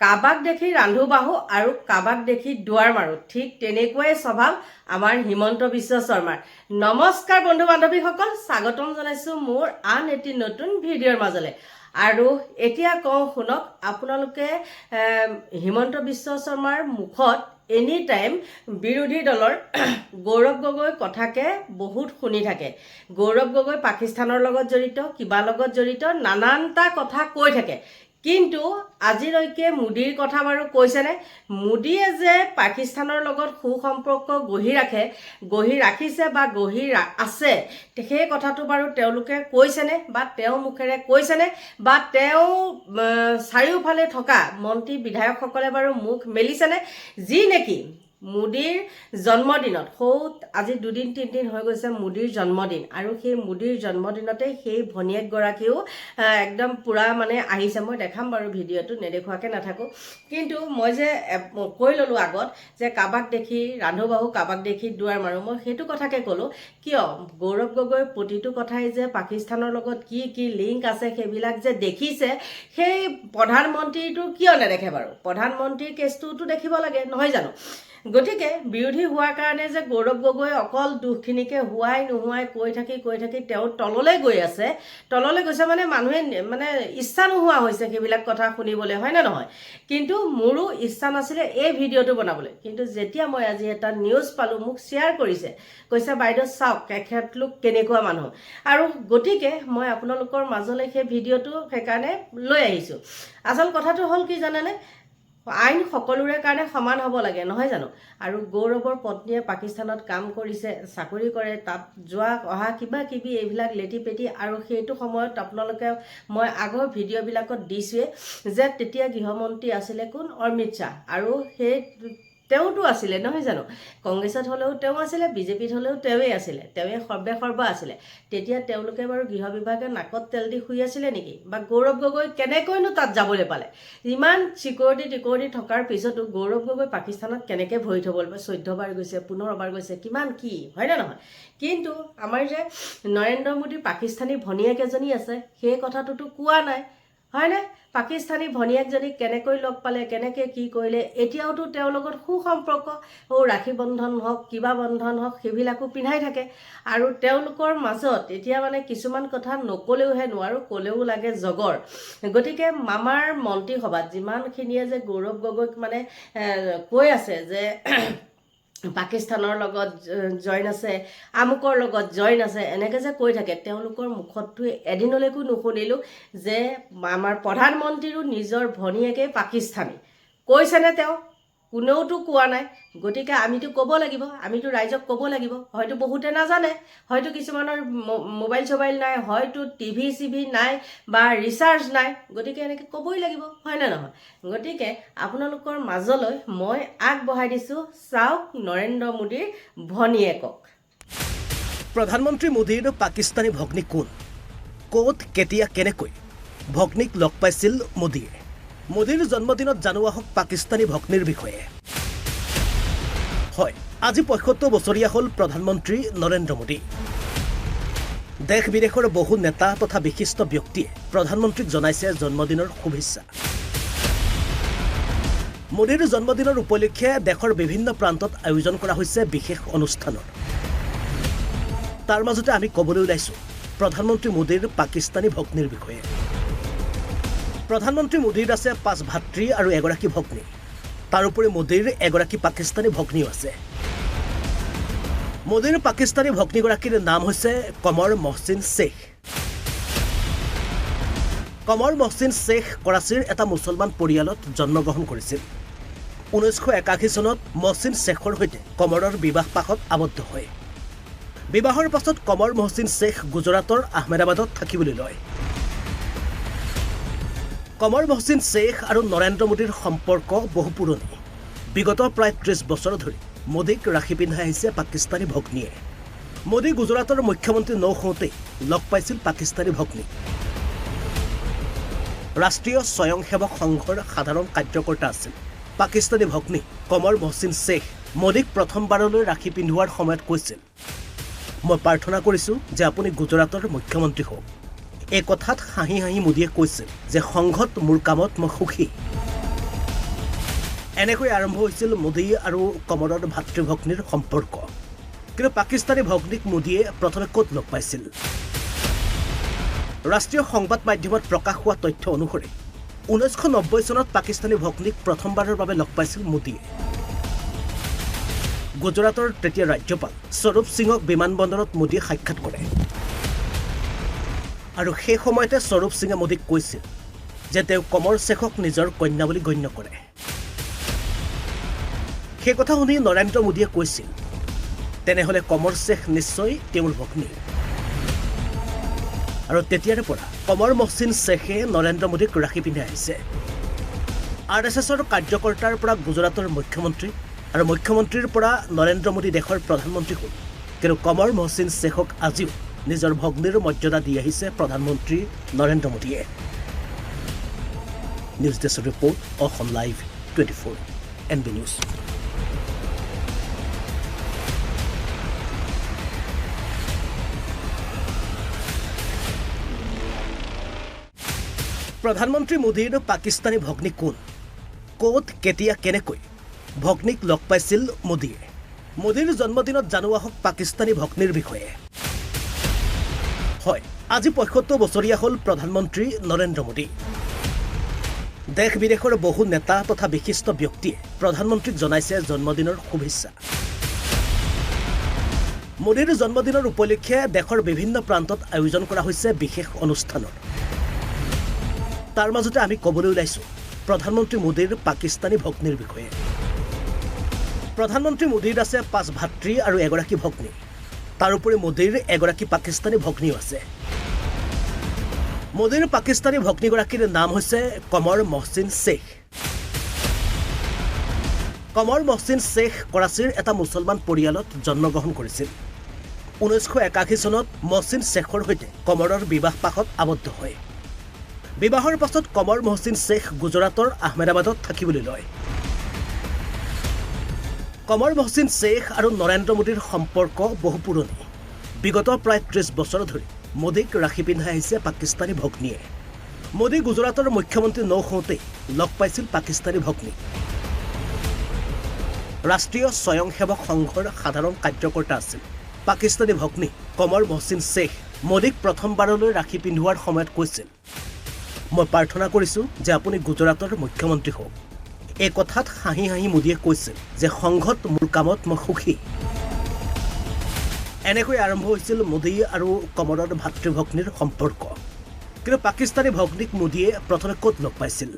Kabak দেখি ৰান্ধো বাহো আৰু কাবাক দেখি দুৱাৰ মাৰোঁ। ঠিক তেনেকুৱাই স্বভাৱ আমাৰ হিমন্ত বিশ্ব শৰ্মাৰ। নমস্কাৰ বন্ধু বান্ধৱীসকল, স্বাগতম জনাইছোঁ মোৰ আন এটি নতুন ভিডিঅ'ৰ মাজলৈ। আৰু এতিয়া কওঁ শুনক, আপোনালোকে হিমন্ত বিশ্ব শৰ্মাৰ মুখত এনি টাইম বিৰোধী দলৰ গৌৰৱ গগৈ কথাকে বহুত শুনি থাকে। গৌৰৱ গগৈ পাকিস্তানৰ লগত জড়িত, কিবা লগত জড়িত, নানানটা কথা কৈ থাকে। কিন্তু আজিলৈকে মোদীৰ কথা বাৰু কৈছেনে মোদীয়ে যে পাকিস্তানৰ লগত সু সম্পৰ্ক গঢ়ি ৰাখে গঢ়ি ৰাখিছে বা গঢ়ি আছে সেই কথাটো বাৰু তেওঁলোকে কৈছেনে বা তেওঁ মুখেৰে কৈছেনে বা তেওঁ চাৰিওফালে থকা মন্ত্ৰী বিধায়কসকলে বাৰু মুখ মেলিছেনে যি নেকি মোদীৰ জন্মদিনত সৌ আজি দুদিন, তিনিদিন হৈ গৈছে মোদীৰ জন্মদিন আৰু সেই মোদীৰ জন্মদিনতে সেই ভনীয়েকগৰাকীও একদম পূৰা মানে আহিছে। মই দেখাম বাৰু ভিডিঅ'টো, নেদেখুৱাকৈ নাথাকোঁ। কিন্তু মই যে কৈ ল'লোঁ আগত যে কাবাক দেখি ৰান্ধো বাহু কাবাক দেখি দুৱাৰ মাৰোঁ, মই সেইটো কথাকে ক'লোঁ। কিয়? গৌৰৱ গগৈ প্ৰতিটো কথাই যে পাকিস্তানৰ লগত কি কি লিংক আছে সেইবিলাক যে দেখিছে, সেই প্ৰধানমন্ত্ৰীটো কিয় নেদেখে বাৰু? প্ৰধানমন্ত্ৰীৰ কেছটোতো দেখিব লাগে, নহয় জানো? গতিকে বিৰোধী হোৱাৰ কাৰণে যে গৌৰৱ গগৈ অকল দুখখিনিকে হোৱাই নোহোৱাই কৈ থাকি কৈ থাকি তেওঁ তললৈ গৈ আছে, তললৈ গৈছে মানে মানুহে মানে ইচ্ছা নোহোৱা হৈছে সেইবিলাক কথা শুনিবলৈ, হয় নে নহয়? কিন্তু মোৰো ইচ্ছা নাছিলে এই ভিডিঅ'টো বনাবলৈ। কিন্তু যেতিয়া মই আজি এটা নিউজ পালোঁ, মোক শ্বেয়াৰ কৰিছে, কৈছে, বাইদেউ, চাওক, তেখেতলোক কেনেকুৱা মানুহ? আৰু গতিকে মই আপোনালোকৰ মাজলৈ সেই ভিডিঅ'টো সেইকাৰণে লৈ আহিছোঁ। আচল কথাটো হ'ল কি জানেনে? আইন সকলোৰে কাৰণে সমান হ'ব লাগে নহয় জানো? আৰু গৌৰৱৰ পত্নীয়ে পাকিস্তানত কাম কৰিছে চাকৰি কৰে তাত যোৱা অহা কিবা কিবি এইবিলাক লেটি পেটি আৰু সেইটো সময়ত আপোনালোকে মই আগৰ ভিডিঅ'বিলাকত দিছোঁৱে যে তেতিয়া গৃহমন্ত্ৰী আছিলে কোন? অমিত শ্বাহ। আৰু সেই তেওঁতো আছিলে, নহয় জানো? কংগ্ৰেছত হ'লেও তেওঁ আছিলে, বিজেপিত হ'লেও তেওঁৱেই আছিলে, তেওঁৱে সৰ্বে সৰ্বা আছিলে। তেতিয়া তেওঁলোকে বাৰু গৃহ বিভাগে নাকত তেল দি শুই আছিলে নেকি? বা গৌৰৱ গগৈ কেনেকৈনো তাত যাবলৈ পালে? ইমান চিকিউৰিটি টিকৰিটি থকাৰ পিছতো গৌৰৱ গগৈ পাকিস্তানত কেনেকৈ ভৰি থ'বলৈ পালে চৈধ্যবাৰ গৈছে পোন্ধৰবাৰ গৈছে, কিমান কি হয়নে নহয়? কিন্তু আমাৰ যে নৰেন্দ্ৰ মোদীৰ পাকিস্তানী ভনীয়েক এজনী আছে, সেই কথাটোতো কোৱা নাই। হয়নে? পাকিস্তানী ভনীয়েকজনীক কেনেকৈ লগ পালে, কেনেকৈ কি কৰিলে, এতিয়াওতো তেওঁৰ লগত সু সম্পৰ্ক ৰাখী বন্ধন হওক, কিবা বন্ধন হওক, সেইবিলাকো পিন্ধাই থাকে। আৰু তেওঁলোকৰ মাজত এতিয়া মানে কিছুমান কথা নক'লেওহে নোৱাৰোঁ, ক'লেও লাগে জগৰ। গতিকে মামাৰ মন্ত্ৰীসভাত যিমানখিনিয়ে যে গৌৰৱ গগৈক মানে কৈ আছে যে পাকিস্তানৰ লগত জইন আছে, আমুকৰ লগত জইন আছে, এনেকৈ যে কৈ থাকে, তেওঁলোকৰ মুখততো এদিনলৈকো নুশুনিলোঁ যে আমাৰ প্ৰধানমন্ত্ৰীৰো নিজৰ ভনীয়েকে পাকিস্তানী। কৈছেনে তেওঁ? কোনেওতো কোৱা নাই। গতিকে আমিতো ক'ব লাগিব, আমিতো ৰাইজক ক'ব লাগিব। হয়তো বহুতে নাজানে, হয়তো কিছুমানৰ মোবাইল চবাইল নাই, হয়তো টিভি চিভি নাই বা ৰিচাৰ্জ নাই। গতিকে এনেকৈ ক'বই লাগিব হয়নে নহয়? গতিকে আপোনালোকৰ মাজলৈ মই আগবঢ়াই দিছোঁ চাওক নৰেন্দ্ৰ মোদীৰ ভনীয়েকক। প্ৰধানমন্ত্ৰী মোদীৰ পাকিস্তানী ভগ্নী কোন? ক'ত, কেতিয়া, কেনেকৈ ভগ্নীক লগ পাইছিল মোদীয়ে? মোদীৰ জন্মদিনত জনোৱা হওক পাকিস্তানী ভগ্নীৰ বিষয়ে। হয়, আজি পঁয়সত্তৰ বছৰীয়া হ'ল প্ৰধানমন্ত্ৰী নৰেন্দ্ৰ মোদী। দেশ বিদেশৰ বহু নেতা তথা বিশিষ্ট ব্যক্তিয়ে প্ৰধানমন্ত্ৰীক জনাইছে জন্মদিনৰ শুভেচ্ছা। মোদীৰ জন্মদিনৰ উপলক্ষে দেশৰ বিভিন্ন প্ৰান্তত আয়োজন কৰা হৈছে বিশেষ অনুষ্ঠানৰ। তাৰ মাজতে আমি ক'বলৈ ওলাইছোঁ, প্ৰধানমন্ত্ৰী মোদীৰ পাকিস্তানী ভগ্নীৰ বিষয়ে। প্ৰধানমন্ত্ৰী মোদীৰ আছে পাঁচ ভাতৃ আৰু এগৰাকী ভগ্নী। তাৰোপৰি মোদীৰ এগৰাকী পাকিস্তানী ভগ্নীও আছে। মোদীৰ পাকিস্তানী ভগ্নীগৰাকীৰ নাম হৈছে কমৰ মহচিন শ্বেখ কমৰ মহচিন শ্বেখ কৰাচীৰ এটা মুছলমান পৰিয়ালত জন্মগ্ৰহণ কৰিছিল। ঊনৈছশ একাশী চনত মহচিন শ্বেখৰ সৈতে কমৰৰ বিবাহ পাশত আবদ্ধ হয়। বিবাহৰ পাছত কমৰ মহচিন শ্বেখ গুজৰাটৰ আহমেদাবাদত থাকিবলৈ লয়। কমৰ মহচিন শ্বেখ আৰু নৰেন্দ্ৰ মোদীৰ সম্পৰ্ক বহু পুৰণি। বিগত প্ৰায় ত্ৰিছ বছৰ ধৰি মোদীক ৰাখি পিন্ধাই আহিছে পাকিস্তানী ভগ্নীয়ে। মোদী গুজৰাটৰ মুখ্যমন্ত্ৰী নৌহওঁতেই লগ পাইছিল পাকিস্তানী ভগ্নী। ৰাষ্ট্ৰীয় স্বয়ংসেৱক সংঘৰ সাধাৰণ কাৰ্যকৰ্তা আছিল পাকিস্তানী ভগ্নী কমৰ মহচিন শ্বেখ মোদীক প্ৰথমবাৰলৈ ৰাখি পিন্ধোৱাৰ সময়ত কৈছিল, মই প্ৰাৰ্থনা কৰিছোঁ যে আপুনি গুজৰাটৰ মুখ্যমন্ত্ৰী হওক। এই কথাত হাঁহি হাঁহি মোদীয়ে কৈছিল যে সংঘত মোৰ কামত মই সুখী। এনেকৈ আৰম্ভ হৈছিল মোদী আৰু কমৰৰ ভাতৃ ভগ্নীৰ সম্পৰ্ক। কিন্তু পাকিস্তানী ভগ্নীক মোদীয়ে প্ৰথমে ক'ত লগ পাইছিল? ৰাষ্ট্ৰীয় সংবাদ মাধ্যমত প্ৰকাশ হোৱা তথ্য অনুসৰি ঊনৈছশ নব্বৈ চনত পাকিস্তানী ভগ্নীক প্ৰথমবাৰৰ বাবে লগ পাইছিল মোদীয়ে। গুজৰাটৰ তেতিয়া ৰাজ্যপাল স্বৰূপ সিঙক বিমানবন্দৰত মোদীয়ে সাক্ষাৎ কৰে। আৰু সেই সময়তে স্বৰূপ সিঙে মোদীক কৈছিল যে তেওঁ কমৰ শ্বেখক নিজৰ কন্যা বুলি গণ্য কৰে। সেই কথা শুনি নৰেন্দ্ৰ মোদীয়ে কৈছিল তেনেহ'লে কমৰ শ্বেখ নিশ্চয় তেওঁৰ ভগ্নী। আৰু তেতিয়াৰে পৰা কমৰ মহচিন শ্বেখে নৰেন্দ্ৰ মোদীক ৰাখি পিন্ধাই আহিছে। আৰ এছ এছৰ কাৰ্যকৰ্তাৰ পৰা গুজৰাটৰ মুখ্যমন্ত্ৰী আৰু মুখ্যমন্ত্ৰীৰ পৰা নৰেন্দ্ৰ মোদী দেশৰ প্ৰধানমন্ত্ৰী হ'ল। কিন্তু কমৰ মহচিন শ্বেখক আজিও নিজৰ ভগ্নীৰ মৰ্যাদা দি আহিছে প্ৰধানমন্ত্ৰী নৰেন্দ্ৰ মোদীয়ে। News desk report live twenty four N B news. প্ৰধানমন্ত্ৰী মোদীৰ পাকিস্তানী ভগ্নী কোন? ক'ত, কেতিয়া, কেনেকৈ? ভগ্নীক লগ পাইছিল মোদীয়ে। মোদীৰ জন্মদিনত জনোৱা হওক পাকিস্তানী ভগ্নীৰ বিষয়ে। হয়। আজি পঁয়সত্তৰ বছৰীয়া হ'ল প্ৰধানমন্ত্ৰী নৰেন্দ্ৰ মোদী। দেশ বিদেশৰ বহু নেতা তথা বিশিষ্ট ব্যক্তিয়ে প্ৰধানমন্ত্ৰীক জনাইছে জন্মদিনৰ শুভেচ্ছা। মোদীৰ জন্মদিনৰ উপলক্ষে দেশৰ বিভিন্ন প্ৰান্তত আয়োজন কৰা হৈছে বিশেষ অনুষ্ঠানৰ। তাৰ মাজতে আমি ক'বলৈ ওলাইছোঁ, প্ৰধানমন্ত্ৰী মোদীৰ পাকিস্তানী ভগ্নীৰ বিষয়ে। প্ৰধানমন্ত্ৰী মোদীৰ আছে পাঁচ ভাতৃ আৰু এগৰাকী ভগ্নী। তাৰোপৰি মোদীৰ এগৰাকী পাকিস্তানী ভগ্নীও আছে। মোদীৰ পাকিস্তানী ভগ্নীগৰাকীৰ নাম হৈছে কমৰ মহচিন শ্বেখ কমৰ মহচিন শ্বেখ কৰাচীৰ এটা মুছলমান পৰিয়ালত জন্মগ্ৰহণ কৰিছিল। ঊনৈছশ একাশী চনত মহচিন শ্বেখৰ সৈতে কমৰৰ বিবাহ পাশত আবদ্ধ হয়। বিবাহৰ পাছত কমৰ মহচিন শ্বেখ গুজৰাটৰ আহমেদাবাদত থাকিবলৈ লয়। কমৰ মহচিন শ্বেখ আৰু নৰেন্দ্ৰ মোদীৰ সম্পৰ্ক বহু পুৰণি। বিগত প্ৰায় ত্ৰিছ বছৰ ধৰি মোদীক ৰাখি পিন্ধাই আহিছে পাকিস্তানী ভগ্নীয়ে। মোদী গুজৰাটৰ মুখ্যমন্ত্ৰী নৌ হওঁতেই লগ পাইছিল পাকিস্তানী ভগ্নী। ৰাষ্ট্ৰীয় স্বয়ংসেৱক সংঘৰ সাধাৰণ কাৰ্যকৰ্তা আছিল পাকিস্তানী ভগ্নী কমৰ মহচিন শ্বেখ। মোদীক প্ৰথমবাৰলৈ ৰাখি পিন্ধোৱাৰ সময়ত কৈছিল, মই প্ৰাৰ্থনা কৰিছোঁ যে আপুনি গুজৰাটৰ মুখ্যমন্ত্ৰী হওক। এই কথাত হাঁহি হাঁহি মোদীয়ে কৈছিল যে সংঘত মোৰ কামত মই সুখী। এনেকৈ আৰম্ভ হৈছিল মোদী আৰু কমৰৰ ভাতৃ ভগ্নীৰ সম্পৰ্ক। কিন্তু পাকিস্তানী ভগ্নীক মোদীয়ে প্ৰথমে ক'ত লগ পাইছিল?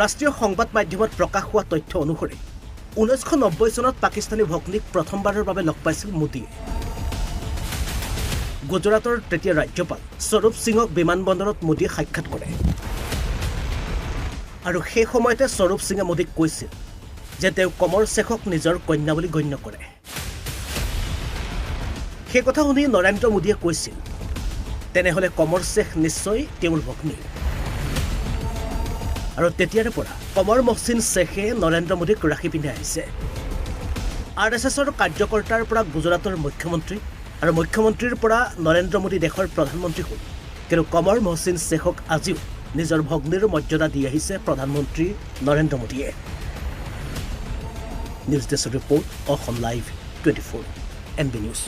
ৰাষ্ট্ৰীয় সংবাদ মাধ্যমত প্ৰকাশ হোৱা তথ্য অনুসৰি ঊনৈছশ নব্বৈ চনত পাকিস্তানী ভগ্নীক প্ৰথমবাৰৰ বাবে লগ পাইছিল মোদীয়ে। গুজৰাটৰ তেতিয়া ৰাজ্যপাল স্বৰূপ সিঙক বিমানবন্দৰত মোদীয়ে সাক্ষাৎ কৰে। আৰু সেই সময়তে স্বৰূপ সিঙে মোদীক কৈছিল যে তেওঁ কমৰ শ্বেখক নিজৰ কন্যা বুলি গণ্য কৰে। সেই কথা শুনি নৰেন্দ্ৰ মোদীয়ে কৈছিল তেনেহ'লে কমৰ শ্বেখ নিশ্চয় তেওঁৰ ভগ্নী। আৰু তেতিয়াৰে পৰা কমৰ মহচিন শ্বেখে নৰেন্দ্ৰ মোদীক ৰাখি পিন্ধাই আহিছে। আৰ এছ এছৰ কাৰ্যকৰ্তাৰ পৰা গুজৰাটৰ মুখ্যমন্ত্ৰী আৰু মুখ্যমন্ত্ৰীৰ পৰা নৰেন্দ্ৰ মোদী দেশৰ প্ৰধানমন্ত্ৰী হ'ল। কিন্তু কমৰ মহচিন শ্বেখক আজিও নিজৰ ভগ্নীৰ মৰ্যাদা দি আহিছে প্ৰধানমন্ত্ৰী নৰেন্দ্ৰ মোদীয়ে। News desk report Asom live twenty four N B news.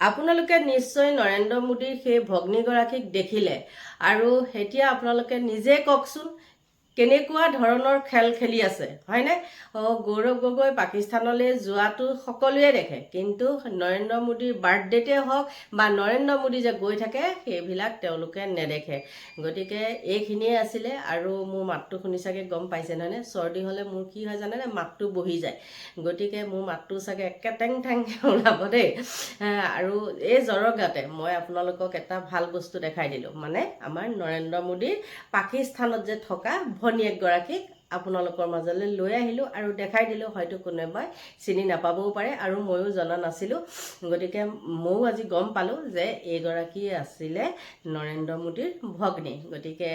আপোনালোকে নিশ্চয় নৰেন্দ্ৰ মোদীৰ সেই ভগ্নীগৰাকীক দেখিলে। আৰু এতিয়া আপোনালোকে নিজে কওকচোন কেনেকুৱা ধৰণৰ খেল খেলি আছে, হয়নে? গৌৰৱ গগৈ পাকিস্তানলৈ যোৱাটো সকলোৱে দেখে, কিন্তু নৰেন্দ্ৰ মোদীৰ বাৰ্থডেতে হওক বা নৰেন্দ্ৰ মোদী যে গৈ থাকে, সেইবিলাক তেওঁলোকে নেদেখে। গতিকে এইখিনিয়ে আছিলে আৰু মোৰ মাতটো শুনি চাগে গম পাইছে নহয়নে চৰ্দি হ'লে মোৰ কি হয় জানেনে? মাতটো বহি যায়। গতিকে মোৰ মাতটো চাগে একে টেং টেংকৈ ওলাব দেই। আৰু এই জ্বৰৰ গাতে মই আপোনালোকক এটা ভালো বস্তু দেখাই দিলোঁ। মানে আমাৰ নৰেন্দ্ৰ মোদীৰ পাকিস্তানত যে থকা ভনীয়েকগৰাকীক আপোনালোকৰ মাজলৈ লৈ আহিলোঁ আৰু দেখাই দিলোঁ, হয়তো কোনোবাই চিনি নাপাবও পাৰে আৰু ময়ো জনা নাছিলোঁ। গতিকে ময়ো আজি গম পালোঁ যে এইগৰাকী আছিলে নৰেন্দ্ৰ মোদীৰ ভগ্নী। গতিকে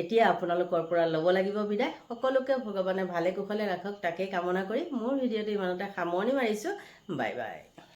এতিয়া আপোনালোকৰ পৰা ল'ব লাগিব বিদায়। সকলোকে ভগৱানে ভালে কুশলে ৰাখক, তাকেই কামনা কৰি মোৰ ভিডিঅ'টো ইমানতে সামৰণি মাৰিছোঁ। Bye bye.